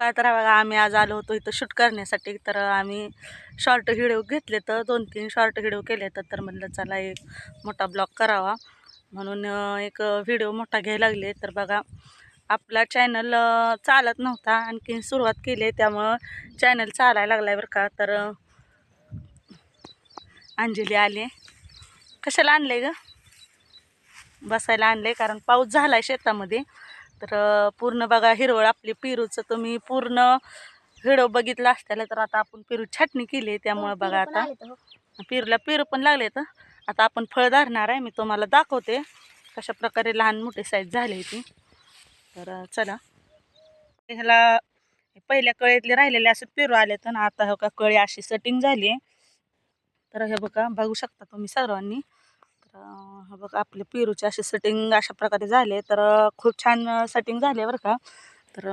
काय तर बघा आम्ही आज आलो होतो इथं शूट करण्यासाठी. तर आम्ही शॉर्ट व्हिडिओ घेतले तर दोन तीन शॉर्ट व्हिडिओ केले तर तर म्हणलं चला एक मोठा ब्लॉग करावा. म्हणून एक व्हिडिओ मोठा घ्यायला लागले. तर बघा आपला चॅनल चालत नव्हता. आणखीन सुरुवात केली आहे त्यामुळं चॅनल चालायला लागला बरं का. तर अंजली आले. कशाला आणले ग? बसायला आणले कारण पाऊस झाला आहे शेतामध्ये. तर पूर्ण बघा हिरवळ आपली पेरूचं तुम्ही पूर्ण व्हिडिओ बघितला असत्याला तर आता आपण पेरू छाटणी केली आहे त्यामुळं बघा आता. पेरूला पेरू पण लागले तर आता आपण फळ धरणार आहे मी तुम्हाला दाखवते कशा प्रकारे लहान मोठे साईज झाले ती. तर चला. ह्याला पहिल्या कळीतले राहिलेले असे पेरू आले तर आता हो का कळी अशी सेटिंग झाली आहे. तर हे बघा बघू शकता तुम्ही सर्वांनी. हे बघा आपले पेरूची असे सेटिंग अशा प्रकारे झाले. तर खूप छान सेटिंग झाले बरं का. तर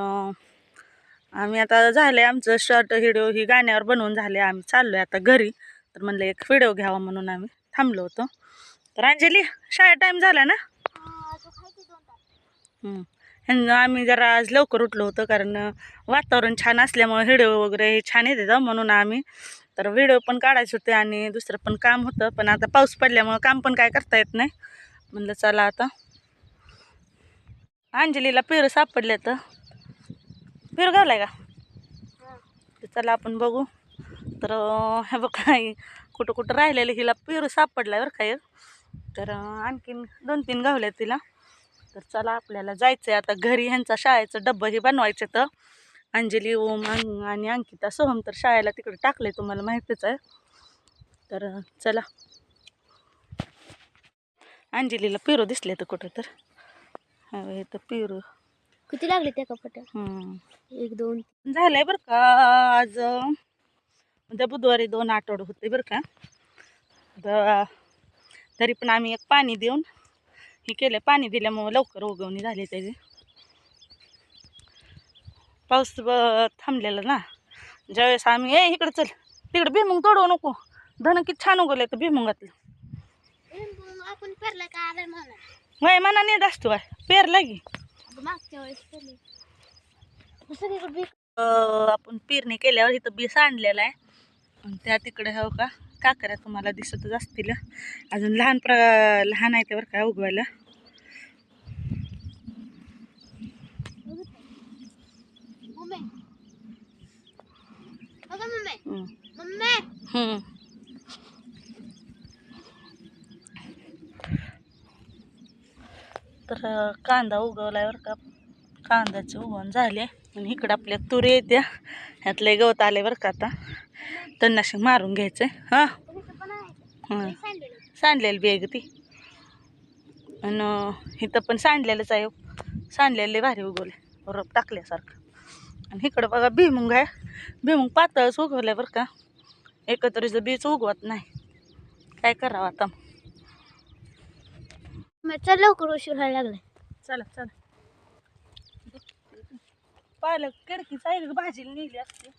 आम्ही आता झाले आमचं शर्ट व्हिडिओ ही गाण्यावर बनवून झाले आम्ही चाललो आहे आता घरी. तर म्हणलं एक व्हिडिओ घ्यावा म्हणून आम्ही थांबलो होतो. तर अंजली शाळा टाईम झाला ना? ह्यांना आम्ही जरा आज लवकर उठलो होतो कारण वातावरण छान असल्यामुळे हिडिओ वगैरे हे छान येते म्हणून आम्ही तर व्हिडिओ पण काढायचे होते आणि दुसरं पण काम होतं. पण आता पाऊस पडल्यामुळं काम पण काय करता येत नाही. म्हणलं चला आता. अंजलीला पेरू सापडले तर. पेरू घालाय का? चला आपण बघू. तर हे बघ काही कुठं कुठं राहिलेलं हिला पेरू सापडलाय बरं काय तर आणखीन दोन तीन गावले तिला. तर चला आपल्याला जायचं आहे आता घरी. ह्यांचा शाळेचं डब्बं हे बनवायचं तर. अंजली ओम आणि अंकिता सोहम तर शाळेला तिकडे टाकले तुम्हाला माहितीच आहे. तर चला. अंजलीला पेरू दिसले तर कुठं तर हा हे तर पेरू. किती लागले त्या हम्म. एक दोन झालंय बरं का आज उद्या बुधवारी दोन आठवडे होते बरं का. तर तरी पण आम्ही एक पाणी देऊन हे केलं पाणी दिल्यामुळं लवकर उगवणी झाली त्याची. पाऊस थांबलेला ना. ज्यावेळेस आम्ही ए इकडे चल. तिकडे भीमुंग तोडवू नको. धन किती छान उगवलं तर भीमुंगातलं. वय मना नेत असतो काय पेरला की. आपण पेरणी केल्यावर इथं बी सांडलेलं आहे. आणि त्या तिकडे हो का काकऱ्या तुम्हाला दिसतच असतील. अजून लहान प्र लहान आहे त्यावर काय उगवायला. तर कांदा उगवलाय बरं का. कांद्याचे उगवण झाले. आणि इकडं आपल्या तुरी येत्या ह्यातले गवत आले बरं का आता. तणनाशक मारून घ्यायचंय. हां? आहे हां. सांडलेलं सांडलेली बेग ती. आणि इथं पण सांडलेलंच आहे हो. सांडलेले भारी उगवले रोप टाकल्यासारखं. आणि इकडं बघा भुईमुंग आहे. भुईमुंग पातळच उगवलं बरं का. एकत्रीचं बीच उगवत नाही. काय करावं आता? मग चल लवकर उशीर व्हायला लागलाय. चला चला. पाहिलं किडकीच आहे का भाजीला नेली असते.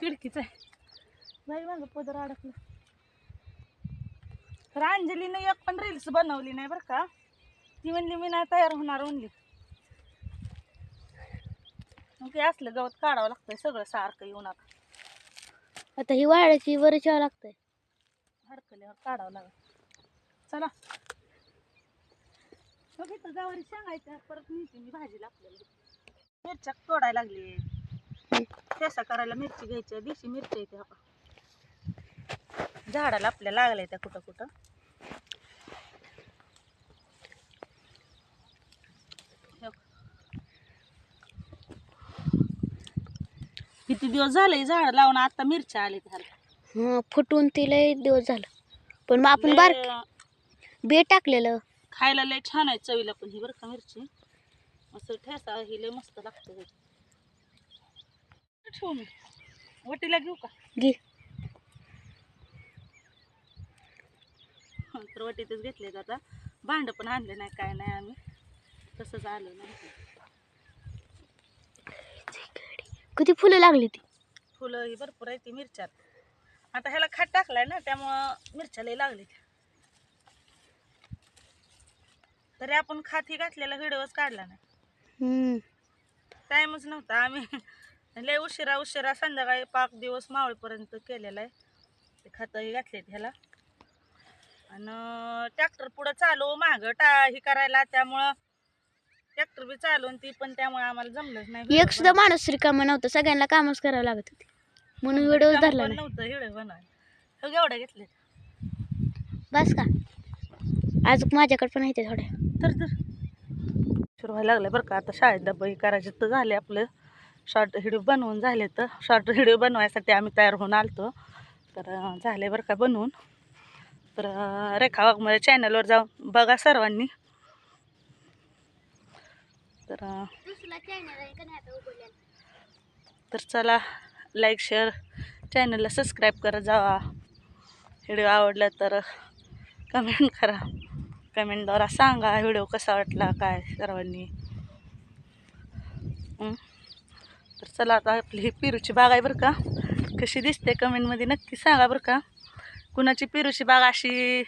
किडकीच आहे. बाई माझं पदर अडकलं. तर अंजलीनं एक पण रील्स बनवली नाही बरं का. ती म्हणली मी नाही तयार होणार म्हणली मग ते असलं गवत काढावं लागतंय सगळं सारखं येऊन आता. आता ही वाढायची वरच यावं लागतंय. हडकल्यावर काढावं लागत चला. बघ इथं गावारी सांगायचं परत मिरची मी भाजीला आपल्याला मिरच्या तोडायला लागली. ठेसा करायला मिरची घ्यायची देशी मिरची येते झाडाला आपल्या लागल्या त्या कुठं कुठं. किती दिवस झाले झाड लावून आता मिरच्या आले हा फुटून ती लय दिवस झालं. पण मग आपण बार बे टाकलेलं. खायला लय छान आहे चवीला पण ही बरं का मिरची. असं ठेसा ही लय मस्त लागतं ठेवू मी. वटीला घेऊ का? घे. तर वटीतच घेतले आता. भांड पण आणले नाही काय नाही आम्ही. तसंच आलो नाही किती फुलं लागली ती? फुलं ही भरपूर आहे ती मिरच्यात. आता ह्याला खाट टाकलाय ना त्यामुळं मिरच्या लय लागली तरी आपण खात ही घातलेला व्हिडिओच काढला नाही. टाईमच नव्हता आम्ही. लय उशिरा उशिरा संध्याकाळी पाच दिवस मावळपर्यंत केलेला आहे. ते खतही घातले ह्याला. आणि ट्रॅक्टर पुढं चालू मागं टा ही करायला त्यामुळं ट्रॅक्टर बी चालवून ती पण त्यामुळे आम्हाला जमलंच नाही. एक सुद्धा माणूस रिकामा नव्हता सगळ्यांना कामच करावं लागत होते. म्हणून व्हिडिओ धरला नाही. नव्हतं बनवायला. घेतले. बस का? आज माझ्याकडे पण आहे ते थोड्या. तर तर. सुरू व्हायला लागलं बरं का. आता शाळेत डब्बा हे करायचे तर झाले आपलं. शॉर्ट व्हिडिओ बनवून झाले तर. शॉर्ट व्हिडिओ बनवायसाठी आम्ही तयार होऊन आलतो. तर अं, झाले बरं का बनवून. तर अं, रेखा वाघमारे चॅनलवर जाऊन बघा सर्वांनी. तर तर चला लाईक शेअर चॅनलला सबस्क्राईब करत जावा व्हिडिओ आवडला तर कमेंट करा. कमेंटद्वारा सांगा व्हिडिओ कसा वाटला काय सर्वांनी? तर चला आता आपली ही पेरूची बाग आहे बरं का. कशी दिसते कमेंटमध्ये नक्की सांगा बरं का. कुणाची पेरूची बाग अशी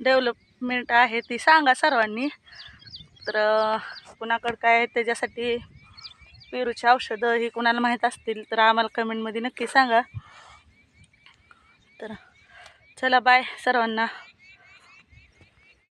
डेव्हलपमेंट आहे ती सांगा सर्वांनी. तर कुणाकडं काय त्याच्यासाठी पेरूची औषधं ही कुणाला माहीत असतील तर आम्हाला कमेंटमध्ये नक्की सांगा. तर चला बाय सर्वांना.